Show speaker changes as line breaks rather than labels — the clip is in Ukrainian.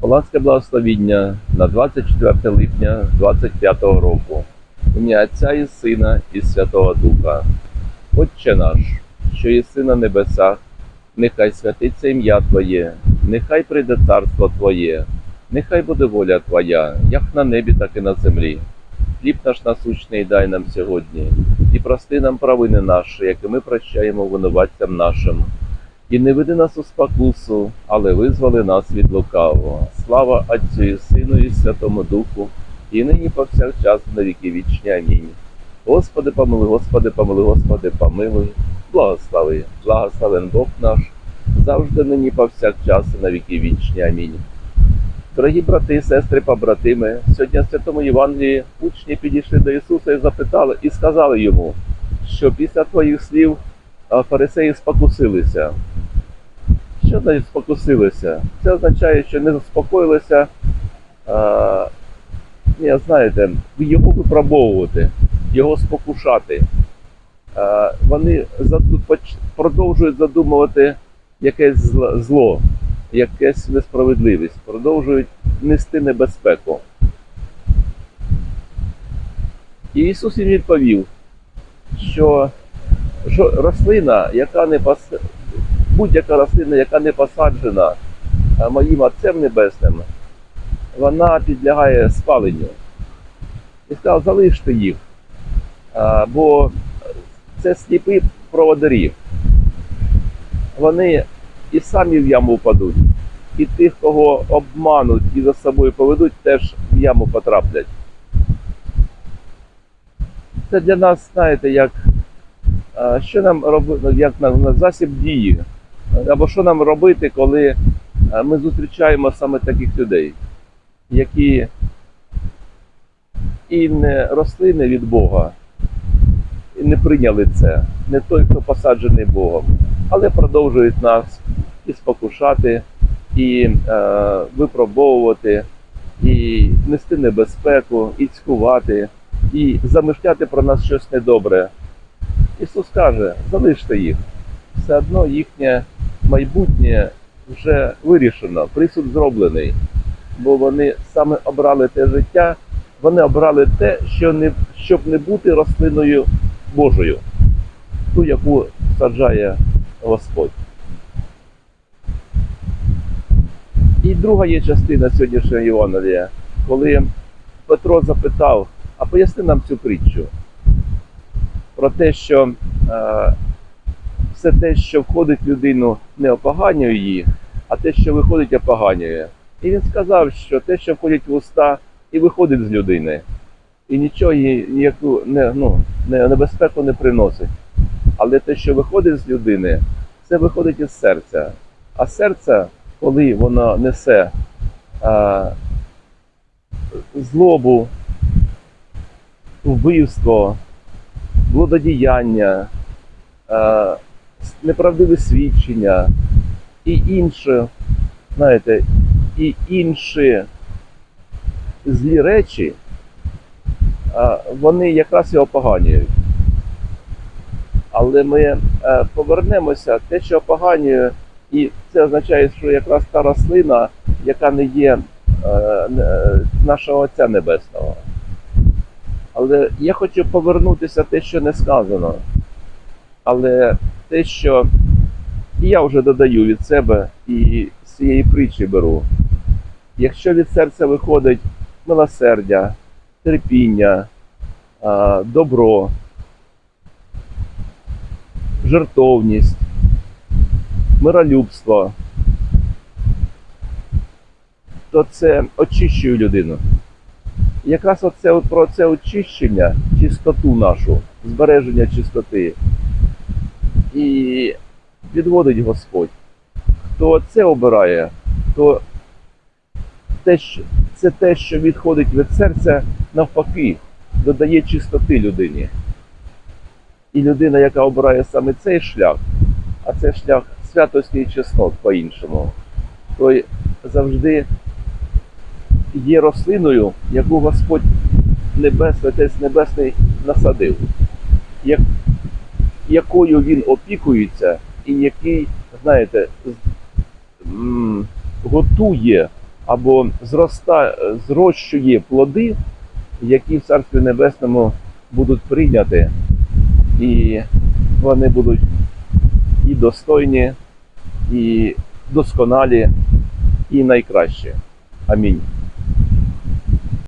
Палацьке благословіння на 24 липня 25 року. Ім'я Отця і Сина і Святого Духа. Отче наш, що єси на небесах, нехай святиться ім'я Твоє, нехай прийде царство Твоє, нехай буде воля Твоя, як на небі, так і на землі. Хліб наш насущний дай нам сьогодні, і прости нам провини наші, які ми прощаємо винуватцям нашим. І не веди нас у спокусу, але визволи нас від лукавого. Слава Отцю і Сину і Святому Духу, і нині повсякчас на віки вічні. Амінь. Господи, помилуй, Господи, помилуй, Господи, помилуй, благослови, благословен Бог наш, завжди нині повсякчас на віки вічні. Амінь. Дорогі брати, сестри, побратими, сьогодні в Святому Євангелії учні підійшли до Ісуса і запитали, і сказали йому, що після твоїх слів фарисеї спокусилися. Що значить спокусилися? Це означає, що не заспокоїлися, а, ні, знаєте, його випробовувати, його спокушати. А, вони продовжують задумувати якесь зло- якесь несправедливість, продовжують нести небезпеку. І Ісус їм відповів, що рослина, яка не пос... будь-яка рослина, яка не посаджена моїм Отцем Небесним, вона підлягає спаленню. І сказав, залиште їх, бо це сліпі проводарі. Вони і самі в яму впадуть, і тих, кого обмануть і за собою поведуть, теж в яму потраплять. Це для нас, знаєте, як що нам робити, як на засіб дії, або що нам робити, коли ми зустрічаємо саме таких людей, які і не рослини від Бога, і не прийняли це, не той, хто посаджений Богом, але продовжують нас і спокушати, і е, випробовувати, і нести небезпеку, і цькувати, і замишляти про нас щось недобре. Ісус каже, залиште їх. Все одно їхнє майбутнє вже вирішено, присуд зроблений. Бо вони саме обрали те життя, вони обрали те, що не, щоб не бути рослиною Божою, ту, яку саджає Господь. І друга є частина сьогоднішнього Євангелія, коли Петро запитав, а поясни нам цю притчу про те, що е, все те, що входить в людину, не опоганює її, а те, що виходить, опоганює. І він сказав, що те, що входить в уста, і виходить з людини, і нічого їй ніяку не, ну, не, небезпеку не приносить. Але те, що виходить з людини, це виходить із серця. А серце, коли воно несе а, злобу, вбивство, блудодіяння, е, неправдиве свідчення і інше, знаєте, і інші злі речі, вони якраз його поганюють. Але ми е, повернемося, те, що поганює, і це означає, що якраз та рослина, яка не є е, нашого Отця Небесного. Але я хочу повернутися те, що не сказано. Але те, що я вже додаю від себе і з цієї притчі беру. Якщо від серця виходить милосердя, терпіння, добро, жертовність, миролюбство, то це очищує людину. Якраз оце про це очищення, чистоту нашу, збереження чистоти. І відводить Господь. Хто це обирає, то те, що, це те, що відходить від серця, навпаки, додає чистоти людині. І людина, яка обирає саме цей шлях, а це шлях святості і чеснот по-іншому, той завжди є рослиною, яку Господь Небесний, Отець Небесний насадив, як, якою він опікується, і який, знаєте, готує або зроста, зрощує плоди, які в Царстві Небесному будуть прийняті, і вони будуть і достойні, і досконалі, і найкращі. Амінь.